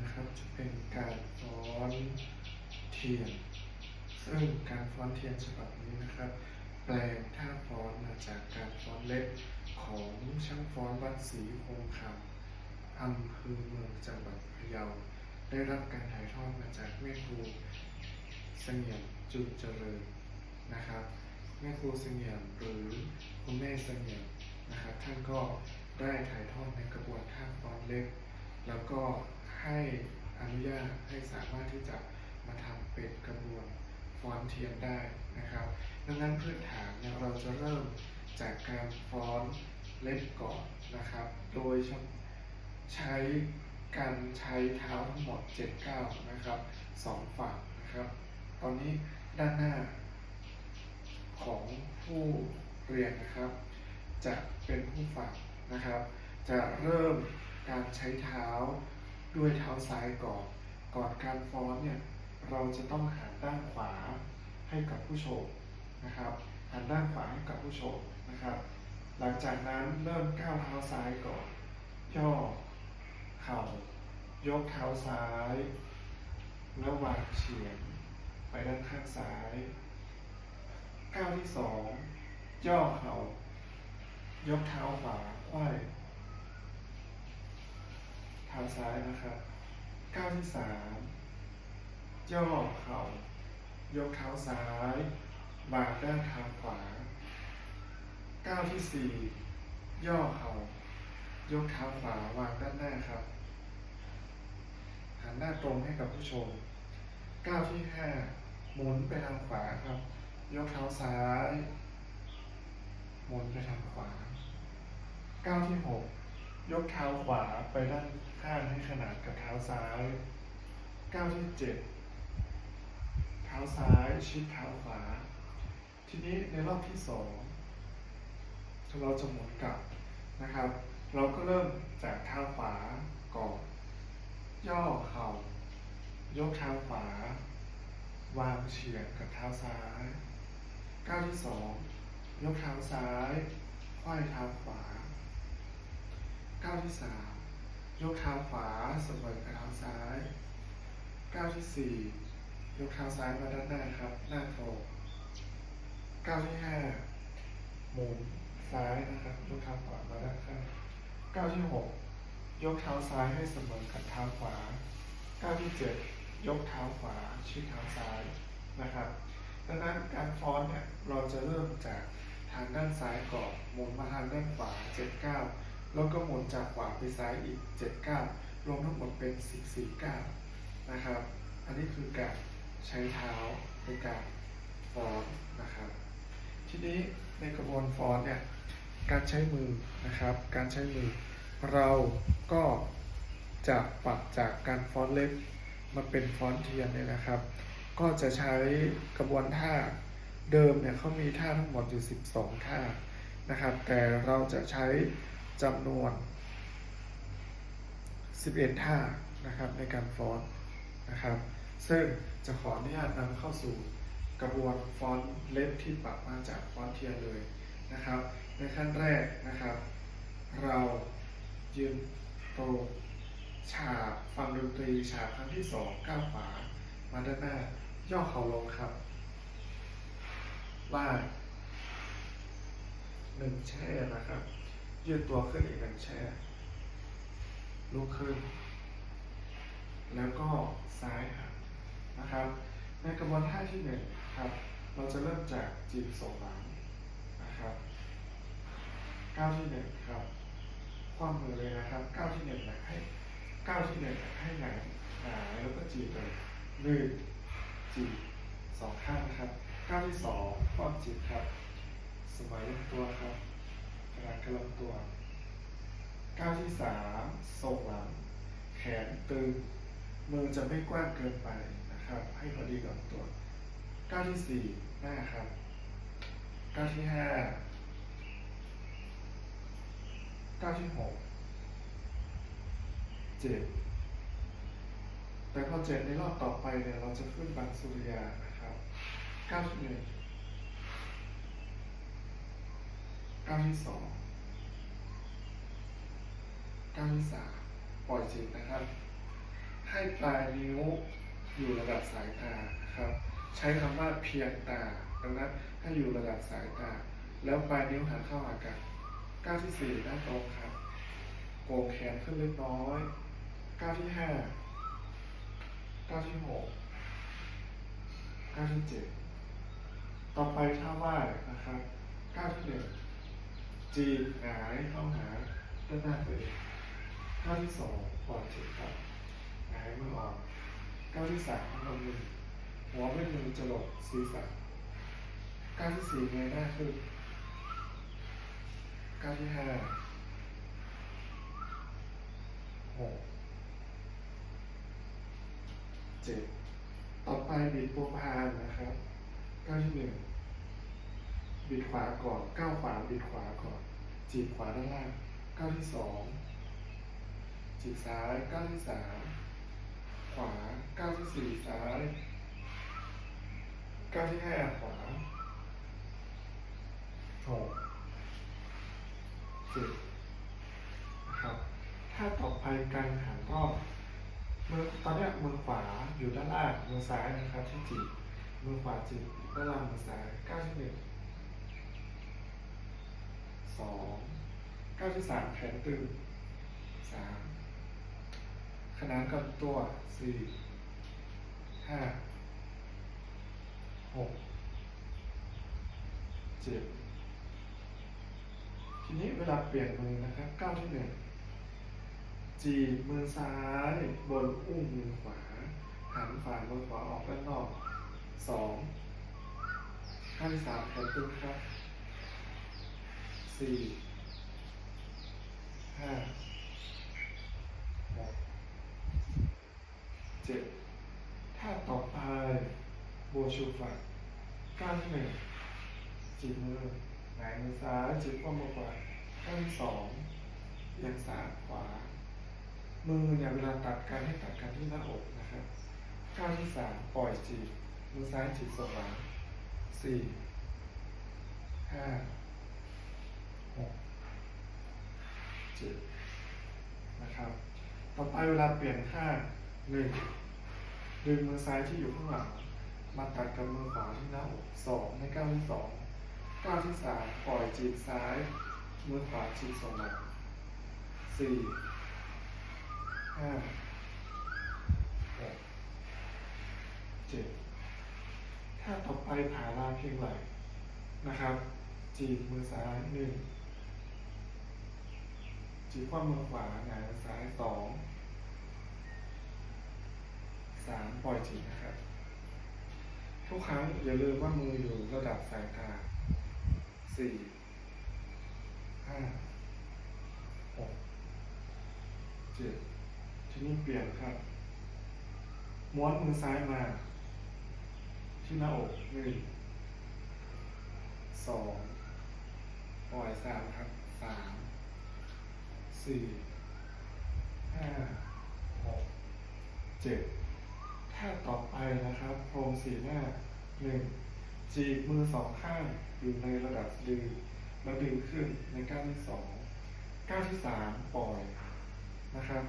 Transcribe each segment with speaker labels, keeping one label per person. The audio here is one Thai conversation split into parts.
Speaker 1: นะครับจะเป็นการฟ้อนเทียน ซึ่งการฟ้อนเทียนฉบับนี้นะครับ แปลงท่าฟ้อนมาจากการฟ้อนเล็บของช่างฟ้อนวัดศรีคงคำอำเภอเมืองจังหวัดพะเยา ได้รับการถ่ายทอดมาจากแม่ครูเสงี่ยมจุนเจริญนะครับแม่ครูเสงี่ยมหรือคุณแม่เสงี่ยมนะครับท่านก็ได้ถ่ายทอดในกระบวนท่าฟ้อนเล็บแล้วก็ ให้อนุญาตให้สามารถที่จะมาทำเป็นกระบวนฟ้อนเทียนได้นะครับ ดังนั้นพื้นฐานเนี่ยเราจะเริ่มจากการฟ้อนเล็บก่อนนะครับ โดยใช้การใช้เท้าทั้งหมด7ก้าวนะครับสองฝั่งนะครับ ตอนนี้ด้านหน้าของผู้เรียนนะครับ จะเป็นผู้ฝังนะครับ จะเริ่มการใช้เท้า ด้วยเท้าซ้ายก่อน ก่อนการฟ้อนเนี่ยเราจะต้องหันด้านขวาให้กับผู้ชมนะครับหันด้านขวาให้กับผู้ชมนะครับ หลังจากนั้นเริ่มก้าวเท้าซ้ายก่อน ย่อเข่ายกเท้าซ้ายแล้ววางเฉียงไปด้านข้างซ้ายก้าวที่สองย่อเข่ายกเท้าขวาไขว้เท้า ซ้ายนะครับก้าวที่สามย่อเข่ายกเท้าซ้ายบากด้านท้าขวาก้าวที่สี่ย่อเข่ายกเท้าขวาวางด้านหน้าครับหันหน้าตรงให้กับผู้ชมก้าวที่ห้าหมุนไปทางขวาครับ ยกเท้าซ้าย หมุนไปทางขวาก้าวที่หก ยกเท้าขวาไปด้านข้างให้ขนาดกับเท้าซ้ายก้าวที่เจ็ดเท้าซ้ายชิดเท้าขวา ทีนี้ในรอบที่สองเราจะหมุนกลับนะครับ เราก็เริ่มจากเท้าขวาก่อนย่อเข่ายกเท้าขวา วางเฉียงกับเท้าซ้ายก้าวที่สองยกเท้าซ้ายไขว้เท้าขวา ก้าวที่สามยกเท้าขวาสมอกับเท้าซ้าย ก้าวที่สี่ยกเท้าซ้ายมาด้านหน้าครับ หน้าตรงก้าวที่ห้าหมุนซ้ายนะครับ ยกเท้าขวามาด้านข้างก้าวที่หกยกเท้าซ้ายให้เสมอกับเท้าขวา ก้าวที่เจ็ดยกเท้าขวาชี้เท้าซ้ายนะครับ ดังนั้นการฟ้อนเนี่ยเราจะเริ่มจากทางด้านซ้ายก่อนหมุนมาทางด้านขวา7ก้า แล้วก็หมุนจากขวาไปซ้ายอีก7ก้าวรวมทั้งหมดเป็น 14ก้าวนะครับ อันนี้คือการใช้เท้าในการฟ้อนนะครับ ทีนี้ในกระบวนฟ้อนเนี่ยการใช้มือนะครับ การใช้มือเราก็จะปรับจากการฟ้อนเล็บมาเป็นฟ้อนเทียนเนี่ยนะครับ ก็จะใช้กระบวนท่าเดิมเนี่ยเขามีท่าทั้งหมดอยู่ 12 ท่านะครับ แต่เราจะใช้ จำนวน 11 ท่านะครับในการฟ้อนนะครับ ซึ่งจะขออนุญาตนำเข้าสู่กระบวนฟ้อนเล็บที่ปรับมาจากฟ้อนเทียนเลยนะครับ ในขั้นแรกนะครับ เรายืนตรงฉากฟังดนตรีฉากครั้งที่สองก้าวขวามาด้านหน้าย่อเข่าลงครับว่าหนึ่งแช่นะครับ ยืดตัวขึ้นอีกหนึ่งแช่ลุกขึ้น แล้วก็ซ้ายหักนะครับ ในกระบวนท่าที่หนึ่งครับ เราจะเริ่มจากจีบส่งหลังนะครับก้าวที่หนึ่งครับความมือเลยนะครับก้าวที่หนึ่งนะให้ก้าวที่หนึ่งให้หงายหงายแล้วก็จีบเลยหนึ่งจีบสองข้างนะครับก้าวที่สองความจีบครับสมัยตัวครับ ขนาดกระลำตัวก้าวที่สามทรงหลัง แขนตึง มือจะไม่กว้างเกินไปนะครับ ให้พอดีกับตัวก้าวที่สี่หน้าครับก้าวที่ห้าก้าวที่หกเจ็ดแต่พอเจ็ดในรอบต่อไปเนี่ยเราจะขึ้นบางสุริยานะครับก้าวที่หนึ่ง ก้าวที่สองก้าวที่สามปล่อยจิตนะครับ ให้ปลายนิ้วอยู่ระดับสายตานะครับ ใช้คำว่าเพียงตาดังนั้นให้อยู่ระดับสายตา แล้วปลายนิ้วหันเข้าหากันก้าวที่สี่ด้าตรงครับโกงแขนขึ้นเล็กน้อยก้าวที่ห้าก้าวที่หกก้าวที่เจ็ดต่อไปท่าไหว้นะครับก้าวที่หนึ่ง จีบหงายเข้าหาด้านหน้าตัวเองก้าวที่สองปล่อยจิตครับหงายมือออกก้าวที่สามลงมือหัวไม่มือจะหลบศีรษะก้าวที่สี่เงยหน้าขึ้นก้าวที่ห้าหกเจ็ดต่อไปบิดโปรพานนะครับก้าวที่หนึ่ง บิดขวาก่อนก้าวขวาบิดขวาก่อนจีบขวาด้านล่างก้าวที่สองจีบซ้ายก้าวที่สามขวาก้าวที่สี่ซ้ายก้าวที่ห้าขวาหกเจ็ดนะครับถ้าต่อไปการหันก็มือตอนนี้มือขวาอยู่ด้านล่างมือซ้ายนะครับที่จีบมือขวาจีบด้านล่างมือซ้ายก้าวที่หนึ่ง สองก้าวที่สามแขนตึงสามขนานกับตัวสี่ห้าหกเจ็ดทีนี้เวลาเปลี่ยนมือนะครับก้าวที่หนึ่งจีบมือซ้ายบนอุ้งมือขวาหันฝ่ามือขวาออกด้านนอกสองข้างที่สามแขนตึงครับ สี่ห้าหกเจ็ดท่าต่อไปโบชูฝักก้าวที่หนึ่งจีบมือหงายมือซ้ายจีบข้อมือขวาก้าวที่สองเอียงซ้ายขวา มือเนี่ยเวลาตัดกันให้ตัดกันที่หน้าอกนะครับก้าวที่สามปล่อยจีบมือซ้ายจีบสวนหลังสี่ห้าหกเจ็ดนะครับ ต่อไปเวลาเปลี่ยนข้าหนึ่งดึงมือซ้ายที่อยู่ข้างหลังมาตัดกับมือขวาที่หน้าอกสองในก้าวที่สองก้าวที่สามปล่อยจีบซ้าย มือขวาจีบส่วนหลังสี่ห้าหกเจ็ดถ้าต่อไปผ่าลานเพียงไหลนะครับ จีบมือซ้ายหนึ่ง จีบข้อมือขวาหงายซ้ายสองสามปล่อยจีนะครับ ทุกครั้งอย่าลืมว่ามืออยู่ระดับสายตาสี่ห้าหกเจ็ดทีนี้เปลี่ยนครับ ม้วนมือซ้ายมา ที่หน้าอกหนึ่งสองปล่อยสามครับสาม สี่ห้าหกเจ็ดท่าต่อไปนะครับ โครงสีหน้าหนึ่งจีบมือสองข้างอยู่ในระดับดึงแล้วดึงขึ้นในก้าวที่สองก้าวที่สามปล่อยนะครับ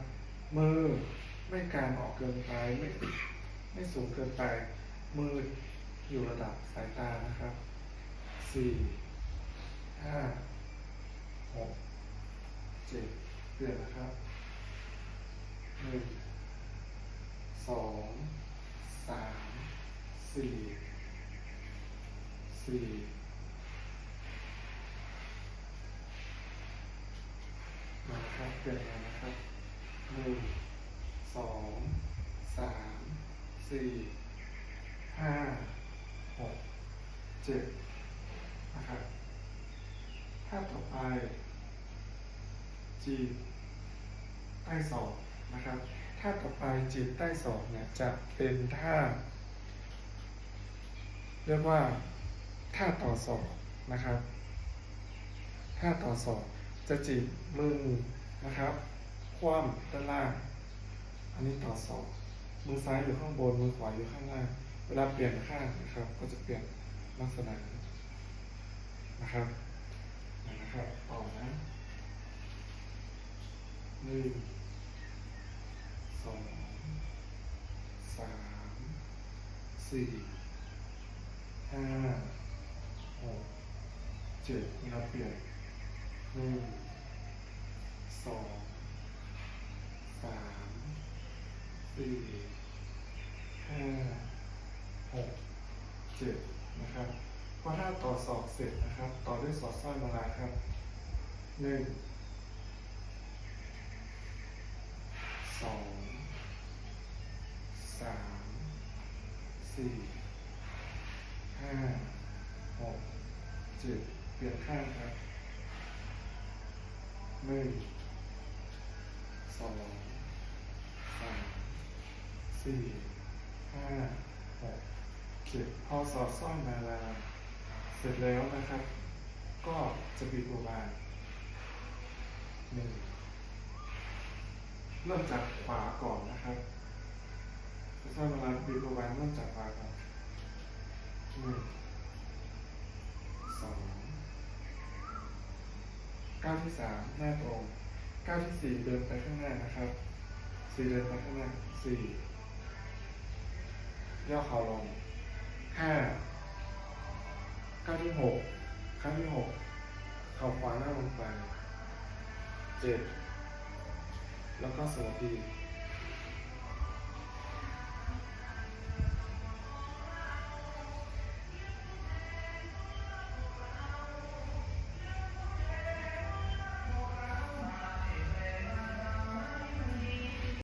Speaker 1: มือไม่การออกเกินไปไม่ไม่สูงเกินไป มืออยู่ระดับสายตานะครับสี่ห้าหกเจ็ด เปลี่ยนนะครับหนึ่งสองสามสี่สี่นะครับเปลี่ยนมานะครับหนึ่งสองสามสี่ห้าหกเจ็ดนะครับท่าต่อไปจีบ ใต้ศอกนะครับท่าต่อไปจีบใต้ศอกเนี่ยจะเป็นท่าเรียกว่าท่าต่อศอกนะครับท่าต่อศอกจะจีบมือนะครับ คว่ำด้านล่าง อันนี้ต่อศอกมือซ้ายอยู่ข้างบนมือขวาอยู่ข้างล่าง เวลาเปลี่ยนข้างนะครับ ก็จะเปลี่ยนลักษณะนะครับ นึ่งสองสามสี่ห้าหกเจ็ดนับเปลี่ยนหนึ่งสองสามสี่ห้าหกเจ็ดนะครับพราะถ้าต่อศอกเสร็จนะครับ ต่อด้วยสอดสร้อยมาลาครับหนึ่ง สองสามสี่ห้าหกเจ็ดเปลี่ยนข้างครับหนึ่งสองสามสี่ห้าหกเจ็ดพอสอดซ่อนมาลาเสร็จแล้วนะครับ ก็จะบิดโบบานหนึ่ง เริ่มจากขวาก่อนนะครับสอดซ่อนมาลาบิดโบบานเริ่มจากขวาก่อนหนึ่งสองก้าวที่สามหน้าตรงก้าวที่สี่เดินไปข้างหน้านะครับสี่เดินไปข้างหน้าสี่ย่อเข่าลงห้าก้าวที่หกก้าวที่หกเข่าขวาหน้าลงไปเจ็ด แล้วก็สวัสดี